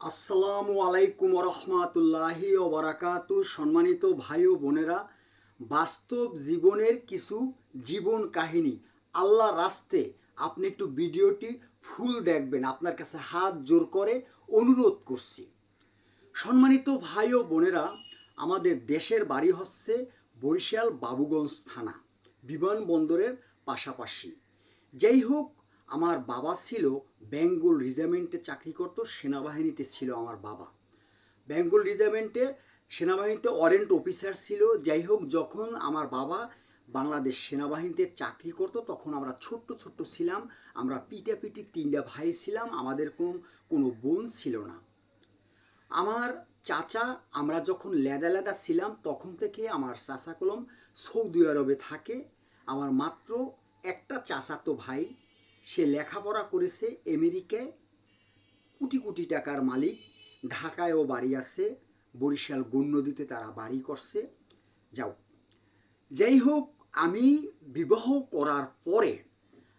আসসালামু আলাইকুম রহমাতুল্লাহি ও বারাকাতু সম্মানিত ভাই ও বোনেরা, বাস্তব জীবনের কিছু জীবন কাহিনী আল্লাহ রাস্তে আপনি একটু ভিডিওটি ফুল দেখবেন, আপনার কাছে হাত জোর করে অনুরোধ করছি। সম্মানিত ভাই ও বোনেরা, আমাদের দেশের বাড়ি হচ্ছে বরিশাল বাবুগঞ্জ থানা, বিমানবন্দরের পাশাপাশি। যাই হোক আমার বাবা ছিল বেঙ্গল রিজার্মেন্টে চাকরি করতো, সেনাবাহিনীতে ছিল আমার বাবা। বেঙ্গল রিজার্মেন্টে সেনাবাহিনীতে ওয়ারেন্ট অফিসার ছিল। যাই হোক, যখন আমার বাবা বাংলাদেশ সেনাবাহিনীতে চাকরি করতো, তখন আমরা ছোট্ট ছোট্ট ছিলাম। আমরা পিটাপিটি তিনটা ভাই ছিলাম, আমাদের কোনো কোনো বোন ছিল না। আমার চাচা, আমরা যখন লেদা লেদা ছিলাম, তখন থেকে আমার চাচা কলম সৌদি আরবে থাকে। আমার মাত্র একটা চাচাতো ভাই সে লেখাপড়া করেছে আমেরিকায়। কোটি কোটি টাকার মালিক। ঢাকায়ও বাড়ি আছে। বরিশাল নদীতে তারা বাড়ি করছে। যাও। যাই হোক, আমি বিবাহ করার পরে,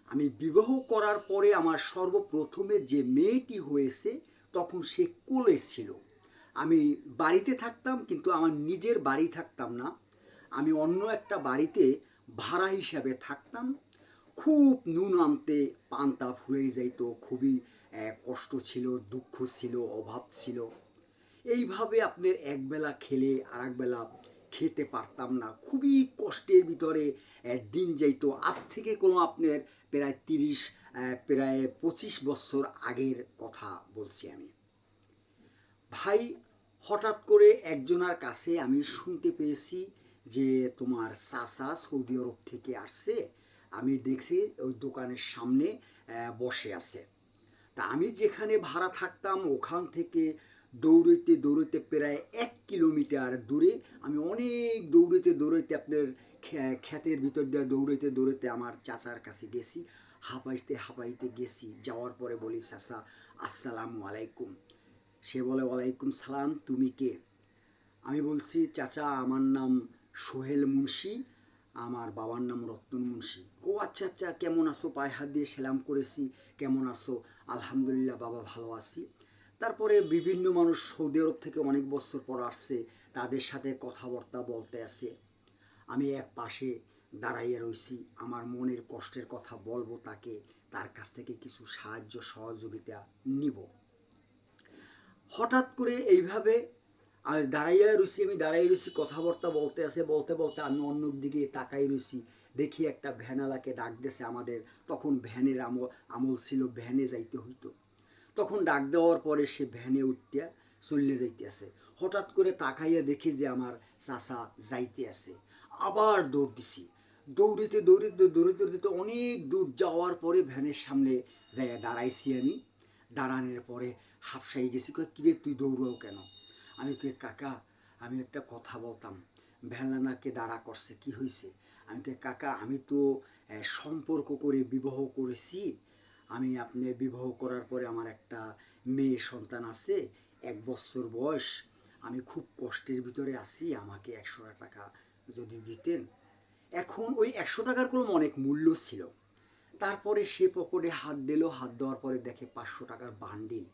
আমি বিবাহ করার পরে আমার সর্বপ্রথমে যে মেয়েটি হয়েছে, তখন সে কোলে ছিল। আমি বাড়িতে থাকতাম, কিন্তু আমার নিজের বাড়ি থাকতাম না। আমি অন্য একটা বাড়িতে ভাড়া হিসাবে থাকতাম। খুব নুন আনতে পান্তা ফুরিয়ে যাইতো, খুবই কষ্ট ছিল, দুঃখ ছিল, অভাব ছিল। এইভাবে আপনার একবেলা খেলে আর একবেলা খেতে পারতাম না। খুবই কষ্টের ভিতরে দিন যাইতো। আজ থেকে কোনো আপনার প্রায় তিরিশ প্রায় পঁচিশ বছর আগের কথা বলছি আমি। ভাই, হঠাৎ করে একজনার কাছে আমি শুনতে পেয়েছি যে তোমার চাচা সৌদি আরব থেকে আসছে। আমি দেখছি ওই দোকানের সামনে বসে আছে। তা আমি যেখানে ভাড়া থাকতাম, ওখান থেকে দৌড়ইতে দৌড়তে প্রায় এক কিলোমিটার দূরে আমি অনেক দৌড়ইতে দৌড়ইতে আপনার ক্ষেতের ভিতর দিয়ে দৌড়ইতে দৌড়ইতে আমার চাচার কাছে গেছি। হাঁপাইতে হাঁপাইতে গেছি। যাওয়ার পরে বলি, চাচা, আসসালামু আলাইকুম। সে বলে, ওয়ালাইকুম সালাম, তুমি কে? আমি বলছি, চাচা, আমার নাম সোহেল মুন্সি। আমার বাবার নাম রতন মুন্সি। ও আচ্ছা আচ্ছা কেমন আছো? পায়ে হাত দিয়ে সেলাম করেছি, কেমন আছো? আলহামদুলিল্লাহ, বাবা ভালো আছি। তারপরে বিভিন্ন মানুষ সৌদি আরব থেকে অনেক বছর পর আসছে, তাদের সাথে কথাবার্তা বলতে আছে। আমি এক পাশে দাঁড়াইয়ে রইছি, আমার মনের কষ্টের কথা বলব তাকে, তার কাছ থেকে কিছু সাহায্য, সহযোগিতা নিব। হঠাৎ করে এইভাবে আর দাঁড়াইয়া রয়েছি আমি দাঁড়াই রয়েছি কথাবার্তা বলতে আছে, বলতে বলতে আমি অন্য দিকে তাকাই রয়েছি দেখি একটা ভ্যানালাকে ডাক দিয়েছে আমাদের। তখন ভ্যানের আমল আমল ছিল ভ্যানে যাইতে হইতো। তখন ডাক দেওয়ার পরে সে ভ্যানে উঠিয়া চললে যাইতে আছে হঠাৎ করে তাকাইয়া দেখি যে আমার চাচা যাইতে আছে। আবার দৌড় দিছি। দৌড়িতে দৌড়িতে দৌড়িতে দৌড়িতে অনেক দূর যাওয়ার পরে ভ্যানের সামনে যাইয়া দাঁড়াইছি আমি। দাঁড়ানোর পরে হাফসাই গেছি কিরে, তুই দৌড়াও কেন? আমি কে কাকা, আমি একটা কথা বলতাম। ভ্যানলানাকে দাঁড়া করছে, কি হয়েছে আমি কে কাকা, আমি তো সম্পর্ক করে বিবাহ করেছি। আমি আপনি বিবাহ করার পরে আমার একটা মেয়ে সন্তান আছে, এক বছর বয়স। আমি খুব কষ্টের ভিতরে আছি, আমাকে একশো টাকা যদি দিতেন। এখন ওই একশো টাকার কোনো অনেক মূল্য ছিল। তারপরে সে পকেটে হাত দিল, হাত দেওয়ার পরে দেখে পাঁচশো টাকার বান্ডিল।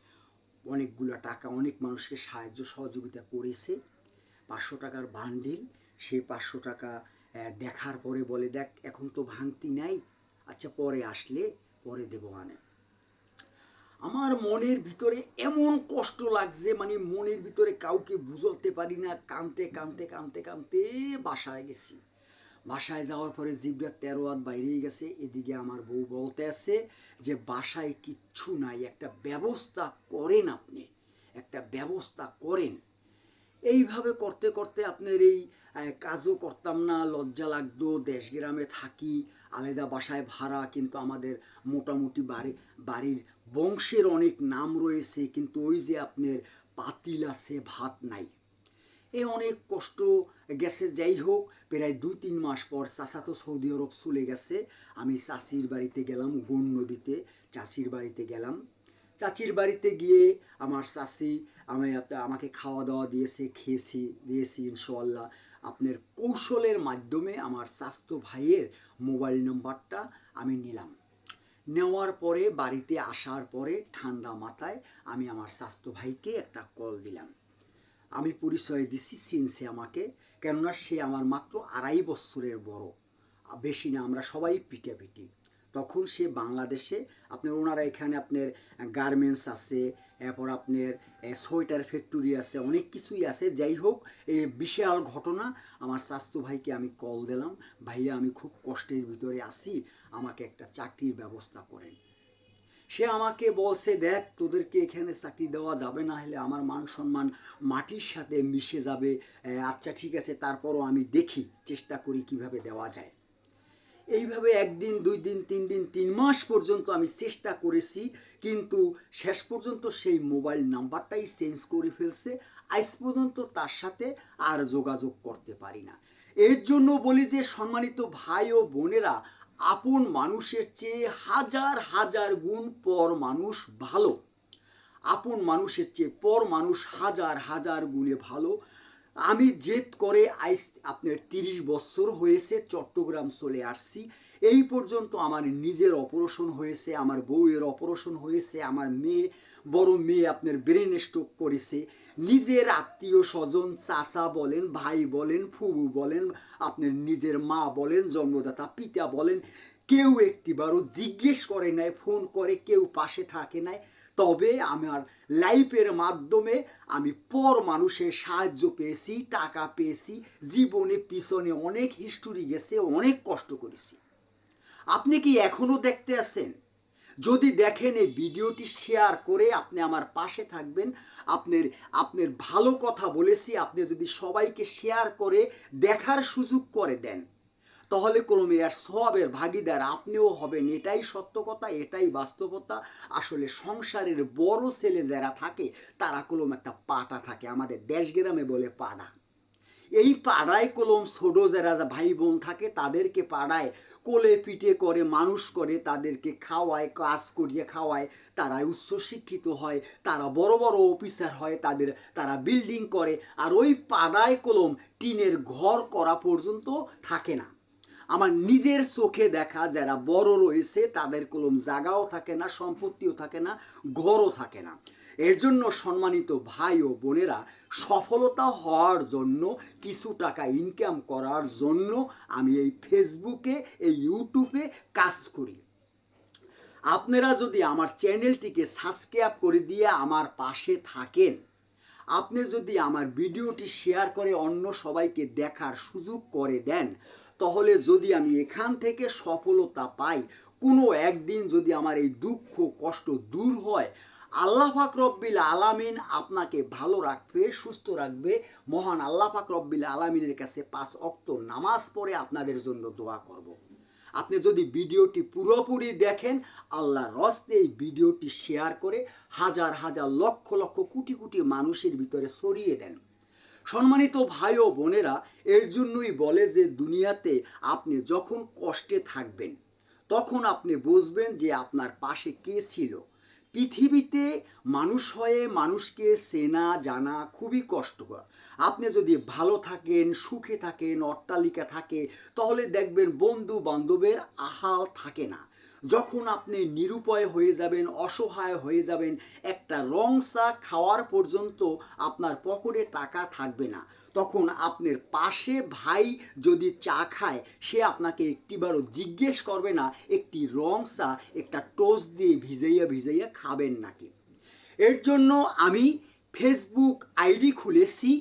অনেকগুলো টাকা, অনেক মানুষকে সাহায্য সহযোগিতা করেছে। পাঁচশো টাকার বান্ডিল সেই পাঁচশো টাকা দেখার পরে বলে, দেখ, এখন তো ভাঙতি নাই আচ্ছা পরে আসলে পরে দেবো মানে আমার মনের ভিতরে এমন কষ্ট লাগছে মানে মনের ভিতরে কাউকে বুঝতে পারি না, কানতে কানতে কানতে কানতে বাসায় গেছি। বাসায় যাওয়ার পরে জিবটা তেরো হাত বাইরেই গেছে, এদিকে আমার বউ বলতে আছে যে বাসায় কিচ্ছু নাই, একটা ব্যবস্থা করেন আপনি, একটা ব্যবস্থা করেন। এইভাবে করতে করতে আপনার এই কাজও করতাম না, লজ্জা লাগতো দেশ গ্রামে থাকি, আলাদা বাসায় ভাড়া, কিন্তু আমাদের মোটামুটি বাড়ি, বাড়ির বংশের অনেক নাম রয়েছে, কিন্তু ওই যে আপনার পাতিল আছে, ভাত নাই। এ অনেক কষ্ট গেছে। যাই হোক প্রায় দুই তিন মাস পর চাচা তো সৌদি আরব চলে গেছে। আমি চাচির বাড়িতে গেলাম গন নদীতে। চাচির বাড়িতে গেলাম। চাচির বাড়িতে গিয়ে আমার চাচি আমি আমাকে খাওয়া দাওয়া দিয়েছে, খেয়েছি, দিয়েছি ইনশাল্লাহ আপনার কৌশলের মাধ্যমে আমার স্বাস্থ্য ভাইয়ের মোবাইল নম্বরটা আমি নিলাম। নেওয়ার পরে, বাড়িতে আসার পরে ঠান্ডা মাথায় আমি আমার স্বাস্থ্য ভাইকে একটা কল দিলাম। আমি পরিচয় দিছি চিনছে আমাকে, কেননা সে আমার মাত্র আড়াই বছরের বড়। বেশি না, আমরা সবাই পিটাপিটি তখন সে বাংলাদেশে, আপনার ওনারা এখানে আপনার গার্মেন্টস আছে, এরপর আপনার সোয়েটার ফ্যাক্টরি আছে, অনেক কিছুই আছে। যাই হোক এই বিশাল ঘটনা, আমার স্বাস্থ্য ভাইকে আমি কল দিলাম। ভাইয়া, আমি খুব কষ্টের ভিতরে আছি, আমাকে একটা চাকরির ব্যবস্থা করেন। সে আমাকে বলছে, দেখ, তোদেরকে এখানে চাকরি দেওয়া যাবে না হলে আমার মান সম্মান মাটির সাথে মিশে যাবে। আচ্ছা ঠিক আছে, তারপরও আমি দেখি, চেষ্টা করি কীভাবে দেওয়া যায়। এইভাবে একদিন, দুই দিন, তিন দিন, তিন মাস পর্যন্ত আমি চেষ্টা করেছি, কিন্তু শেষ পর্যন্ত সেই মোবাইল নাম্বারটাই চেঞ্জ করে ফেলছে। আজ পর্যন্ত তার সাথে আর যোগাযোগ করতে পারি না। এর জন্য বলি যে, সম্মানিত ভাই ও বোনেরা আপন মানুষের চেয়ে হাজার হাজার গুণ পর মানুষ ভালো। আপন মানুষের চেয়ে পর মানুষ হাজার হাজার গুণে ভালো। আমি জেদ করে আইস আপনার তিরিশ বছর হয়েছে, চট্টগ্রাম চলে আসছি। এই পর্যন্ত আমার নিজের অপারেশন হয়েছে, আমার বউয়ের অপারেশন হয়েছে, আমার মেয়ে বড় মেয়ে আপনার ব্রেন স্ট্রোক করেছে, নিজের আত্মীয় স্বজন, চাচা বলেন, ভাই বলেন, ফুবু বলেন, আপনার নিজের মা বলেন, জন্মদাতা, পিতা বলেন, কেউ একটিবারও জিজ্ঞেস করে নাই, ফোন করে, কেউ পাশে থাকে নাই। তবে আমার লাইফের মাধ্যমে আমি পর মানুষের সাহায্য পেয়েছি, টাকা পেয়েছি, জীবনে পিছনে অনেক হিস্টোরি গেছে, অনেক কষ্ট করেছি। আপনি কি এখনও দেখতে আছেন? যদি দেখেন এই ভিডিওটি শেয়ার করে আপনি আমার পাশে থাকবেন, আপনার আপনার ভালো কথা বলেছি, আপনি যদি সবাইকে শেয়ার করে দেখার সুযোগ করে দেন, তাহলে কলমে আর সবের ভাগিদার আপনিও হবেন। এটাই সত্য কথা, এটাই বাস্তবতা। আসলে সংসারের বড় ছেলে যারা থাকে, তারা কলম একটা পাটা থাকে। আমাদের দেশ গ্রামে বলে পাড়া। এই পাড়ায় কলম ছোট যারা ভাই বোন থাকে, তাদেরকে পাড়ায় কোলে পিঠে করে, মানুষ করে, তাদেরকে খাওয়ায়, কাজ করিয়ে খাওয়ায়। তারা উচ্চশিক্ষিত হয়, তারা বড় বড় অফিসার হয়, তাদের, তারা বিল্ডিং করে। আর ওই পাড়ায় কলম টিনের ঘর করা পর্যন্ত থাকে না। আমার নিজের চোখে দেখা যারা বড় রয়েছে, তাদের কলম জাগাও থাকে না, সম্পত্তিও থাকে না, ঘরও থাকে না। এর জন্য সম্মানিত ভাই ও বোনেরা, সফলতা হওয়ার জন্য কিছু টাকা ইনকাম করার জন্য আমি এই ফেসবুকে এই ইউটিউবে কাজ করি। আপনারা যদি আমার চ্যানেলটিকে সাবস্ক্রাইব করে দিয়ে আমার পাশে থাকেন, আপনি যদি আমার ভিডিওটি শেয়ার করে অন্য সবাইকে দেখার সুযোগ করে দেন, তাহলে যদি আমি এখান থেকে সফলতা পাই, কোনো একদিন যদি আমার এই দুঃখ, কষ্ট দূর হয় আল্লাহ পাক রব্বিল আলামিন আপনাকে ভালো রাখবে, সুস্থ রাখবে। মহান আল্লাহ পাক রব্বিল আলামিনের কাছে পাঁচ অক্ত নামাজ পড়ে আপনাদের জন্য দোয়া করব। আপনি যদি ভিডিওটি পুরোপুরি দেখেন আল্লাহ রস্তে এই ভিডিওটি শেয়ার করে হাজার হাজার লক্ষ লক্ষ কোটি কোটি মানুষের ভিতরে সরিয়ে দেন। সম্মানিত ভাই ও বোনেরা, এর জন্যই বলে যে দুনিয়াতে আপনি যখন কষ্টে থাকবেন, তখন আপনি বুঝবেন যে আপনার পাশে কে ছিল। পৃথিবীতে মানুষ হয়ে মানুষকে চেনা, জানা খুবই কষ্টকর। আপনি যদি ভালো থাকেন, সুখে থাকেন, অট্টালিকা থাকে, তাহলে দেখবেন বন্ধু বান্ধবের আহাল থাকে না। যখন আপনি নিরুপায় হয়ে যাবেন, অসহায় হয়ে যাবেন, একটা রং চা খাওয়ার পর্যন্ত আপনার পকেটে টাকা থাকবে না। তখন আপনার পাশে ভাই যদি চা খায়, সে আপনাকে একটিবারও জিজ্ঞেস করবে না, একটি রং চা, একটা টোস্ট দিয়ে ভিজাইয়া ভিজাইয়া খাবেন নাকি। এর জন্য আমি ফেসবুক আইডি খুলেছি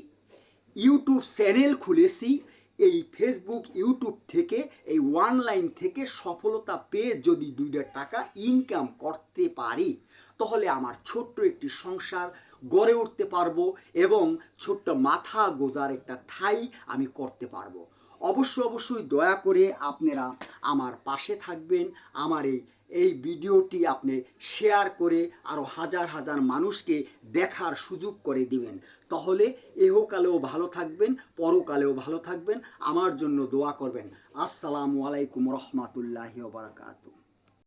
ইউটিউব চ্যানেল খুলেছি এই ফেসবুক ইউটিউব থেকে, এই অনলাইন থেকে সফলতা পেয়ে যদি দুইটা টাকা ইনকাম করতে পারি, তাহলে আমার ছোট্ট একটি সংসার গড়ে উঠতে পারব এবং ছোট্ট মাথা গোজার একটা ঠাই আমি করতে পারব। অবশ্য অবশ্যই দয়া করে আপনারা আমার পাশে থাকবেন। আমার এই এই ভিডিওটি আপনি শেয়ার করে আরও হাজার হাজার মানুষকে দেখার সুযোগ করে দিবেন। তাহলে এহকালেও ভালো থাকবেন, পরকালেও ভালো থাকবেন। আমার জন্য দোয়া করবেন। আসসালামু আলাইকুম রহমতুল্লাহি বারাকাতু